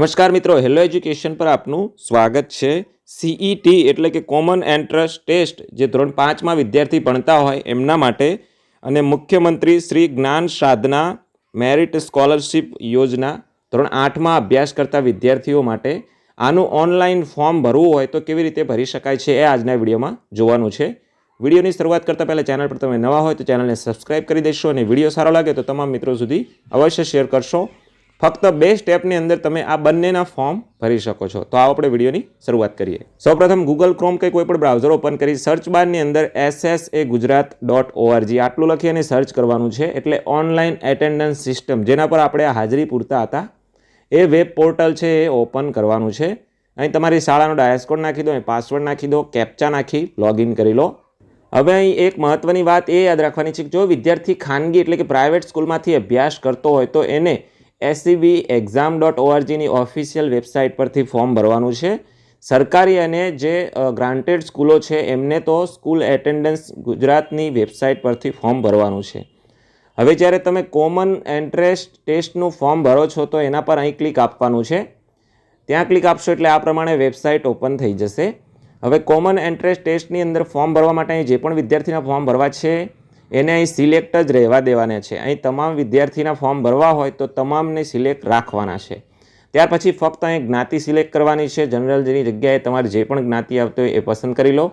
નમસ્કાર મિત્રો, hello education પર આપનું સ્વાગત છે. સીઈટી એટલે કે કોમન એન્ટ્રન્સ ટેસ્ટ, જે ધોરણ પાંચમાં વિદ્યાર્થી ભણતા હોય એમના માટે અને મુખ્યમંત્રી શ્રી જ્ઞાન સાધના મેરિટ સ્કોલરશિપ યોજના ધોરણ આઠમાં અભ્યાસ કરતા વિદ્યાર્થીઓ માટે. આનું ઓનલાઈન ફોર્મ ભરવું હોય તો કેવી રીતે ભરી શકાય છે એ આજના વિડીયોમાં જોવાનું છે. વિડીયોની શરૂઆત કરતાં પહેલાં ચેનલ પર તમે નવા હોય તો ચેનલને સબસ્ક્રાઇબ કરી દેશો અને વીડિયો સારો લાગે તો તમામ મિત્રો સુધી અવશ્ય શેર કરશો. ફક્ત બે સ્ટેપની અંદર તમે આ બંનેના ફોર્મ ભરી શકો છો. તો આવો આપણે વિડીયોની શરૂઆત કરીએ. સૌપ્રથમ ગૂગલ ક્રોમ કે કોઈ પણ બ્રાઉઝર ઓપન કરી સર્ચ બારની અંદર S A Gujarat dot ORG આટલું લખી અને સર્ચ કરવાનું છે. એટલે ઓનલાઈન એટેન્ડન્સ સિસ્ટમ જેના પર આપણે હાજરી પૂરતા હતા. એ વેબ પોર્ટલ છે, એ ઓપન કરવાનું છે. અહીં તમારી શાળાનો ડાયસ્કોડ નાખી દો, અહીં પાસવર્ડ નાખી દો કેપ્ચા નાખી લોગિન કરી લો. હવે અહીં એક મહત્ત્વની વાત એ યાદ રાખવાની છે કે જો વિદ્યાર્થી ખાનગી એટલે કે પ્રાઇવેટ સ્કૂલમાંથી અભ્યાસ કરતો હોય તો એને એસસીબી એક્ઝામ ડોટ ઓઆરજીની ઓફિશિયલ વેબસાઇટ પરથી ફોર્મ ભરવાનું છે. સરકારી અને જે ગ્રાન્ટેડ સ્કૂલો છે, એમને તો સ્કૂલ એટેન્ડન્સ ગુજરાતની વેબસાઇટ પરથી ફોર્મ ભરવાનું છે. હવે જ્યારે તમે કોમન એન્ટ્રેન્સ ટેસ્ટનું ફોર્મ ભરો છો, તો એના પર અહીં ક્લિક આપવાનું છે. ત્યાં ક્લિક આપશો એટલે આ પ્રમાણે વેબસાઇટ ઓપન થઈ જશે. હવે કોમન એન્ટ્રન્સ ટેસ્ટની અંદર ફોર્મ ભરવા માટે અહીં જે પણ વિદ્યાર્થીના ફોર્મ ભરવા છે એને અહીં સિલેક્ટ જ રહેવા દેવાના છે. અહીં તમામ વિદ્યાર્થીના ફોર્મ ભરવા હોય તો તમામને સિલેક્ટ રાખવાના છે. ત્યાર પછી ફક્ત અહીં જ્ઞાતિ સિલેક્ટ કરવાની છે. જનરલ જેની જગ્યાએ તમારે જે પણ જ્ઞાતિ આવતી હોય એ પસંદ કરી લો.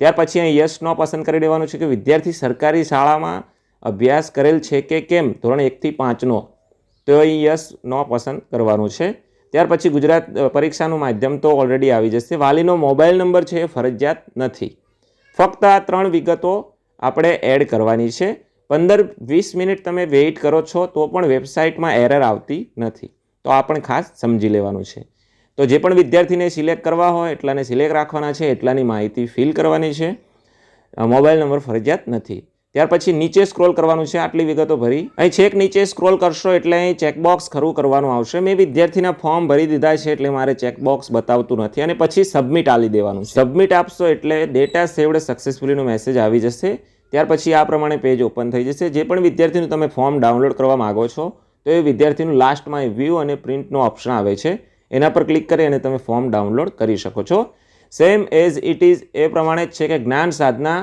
ત્યાર પછી અહીં યસ નો પસંદ કરી દેવાનું છે કે વિદ્યાર્થી સરકારી શાળામાં અભ્યાસ કરેલ છે કે કેમ? ધોરણ એકથી પાંચનો તો અહીં યસ નો પસંદ કરવાનું છે. ત્યાર પછી ગુજરાત પરીક્ષાનું માધ્યમ તો ઓલરેડી આવી જશે. વાલીનો મોબાઈલ નંબર છે એ ફરજિયાત નથી. ફક્ત આ ત્રણ વિગતો આપણે એડ કરવાની છે. પંદર વીસ મિનિટ તમે વેઇટ કરો છો તો પણ વેબસાઇટમાં એરર આવતી નથી. તો આ પણ ખાસ સમજી લેવાનું છે. તો જે પણ વિદ્યાર્થીને સિલેક્ટ કરવા હોય, એટલાને સિલેક્ટ રાખવાના છે, એટલાની માહિતી ફિલ કરવાની છે. મોબાઈલ નંબર ફરજિયાત નથી. ત્યાર પછી નીચે સ્ક્રોલ કરવાનું છે, આટલી વિગતો ભરી. અહીં છેક નીચે સ્ક્રોલ કરશો એટલે અહીં ચેકબોક્સ ખરું કરવાનું આવશે. મેં વિદ્યાર્થીના ફોર્મ ભરી દીધા છે એટલે મારે ચેકબોક્સ બતાવતું નથી અને પછી સબમિટ આલી દેવાનું સબમિટ આપશો એટલે ડેટા સેવડ સક્સેસફુલીનો મેસેજ આવી જશે. ત્યાર પછી આ પ્રમાણે પેજ ઓપન થઈ જશે. જે પણ વિદ્યાર્થીનું તમે ફોર્મ ડાઉનલોડ કરવા માગો છો, તો એ વિદ્યાર્થીનું લાસ્ટમાં વ્યૂ અને પ્રિન્ટનો ઓપ્શન આવે છે. એના પર ક્લિક કરી અને તમે ફોર્મ ડાઉનલોડ કરી શકો છો. સેમ એઝ ઇટ ઇઝ એ પ્રમાણે જ છે કે જ્ઞાન સાધના,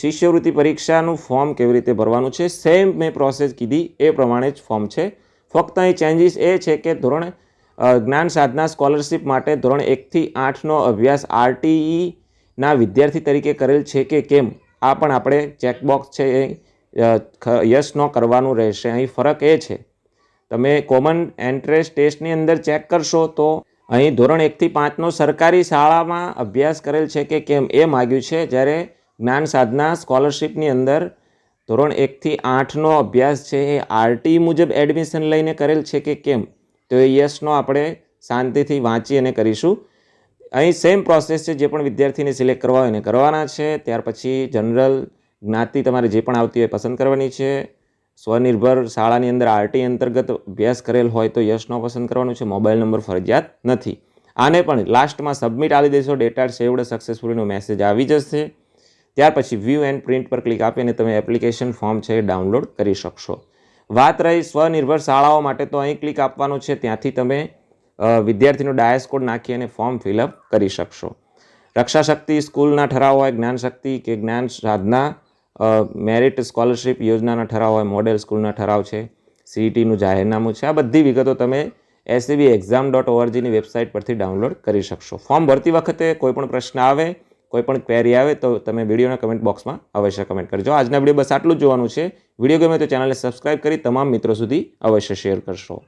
શિષ્યવૃત્તિ પરીક્ષાનું ફોર્મ કેવી રીતે ભરવાનું છે. સેમ મેં પ્રોસેસ કીધી, એ પ્રમાણે જ ફોર્મ છે. ફક્ત અહીં ચેન્જીસ એ છે કે ધોરણ જ્ઞાન સાધના સ્કોલરશિપ માટે ધોરણ એકથી આઠનો અભ્યાસ આરટીઈના વિદ્યાર્થી તરીકે કરેલ છે કે કેમ? આ પણ આપણે ચેકબોક્સ છે એ યસ, નો કરવાનું રહેશે. અહીં ફરક એ છે, તમે કોમન એન્ટ્રન્સ ટેસ્ટની અંદર ચેક કરશો તો અહીં ધોરણ એકથી પાંચનો સરકારી શાળામાં અભ્યાસ કરેલ છે કે કેમ એ માગ્યું છે. જ્યારે જ્ઞાન સાધના સ્કોલરશિપની અંદર ધોરણ એકથી આઠનો અભ્યાસ છે એ આરટી મુજબ એડમિશન લઈને કરેલ છે કે કેમ, તો એ યસનો આપણે શાંતિથી વાંચી અને કરીશું. અહીં સેમ પ્રોસેસ છે, જે પણ વિદ્યાર્થીને સિલેક્ટ કરવા હોય એને કરવાના છે. ત્યાર પછી જનરલ જ્ઞાતિ તમારે જે પણ આવતી હોય પસંદ કરવાની છે. સ્વનિર્ભર શાળાની અંદર આરટી અંતર્ગત અભ્યાસ કરેલ હોય તો યશનો પસંદ કરવાનું છે. મોબાઈલ નંબર ફરજિયાત નથી. આને પણ લાસ્ટમાં સબમિટ આવી દેશો. ડેટા સેવડ સક્સેસફુલીનો મેસેજ આવી જશે. ત્યાર પછી વ્યૂ એન્ડ પ્રિન્ટ પર ક્લિક આપીને તમે એપ્લિકેશન ફોર્મ છે એ ડાઉનલોડ કરી શકશો. વાત રહી સ્વનિર્ભર શાળાઓ માટે તો અહીં ક્લિક આપવાનું છે. ત્યાંથી તમે વિદ્યાર્થીનો ડાયસ કોડ નાખી અને ફોર્મ ફિલઅપ કરી શકશો. રક્ષા શક્તિ સ્કૂલના ઠરાવ હોય જ્ઞાન શક્તિ કે જ્ઞાન સાધના મેરિટ સ્કોલરશિપ યોજનાના ઠરાવ હોય, મોડેલ સ્કૂલના ઠરાવ છે, સીઈટીનું જાહેરનામું છે, આ બધી વિગતો તમે એસસીબી એક્ઝામ ડોટ ઓઆરજીની વેબસાઇટ પરથી ડાઉનલોડ કરી શકશો. ફોર્મ ભરતી વખતે કોઈપણ પ્રશ્ન આવે, કોઈ પણ ક્વેરી આવે તો તમે વિડીયોના કમેન્ટ બોક્સમાં અવશ્ય કમેન્ટ કરજો. આજના વીડિયો બસ આટલું જ જોવાનું છે. વીડિયો ગમે તો ચેનલને સબસ્ક્રાઇબ કરી તમામ મિત્રો સુધી અવશ્ય શેર કરશો.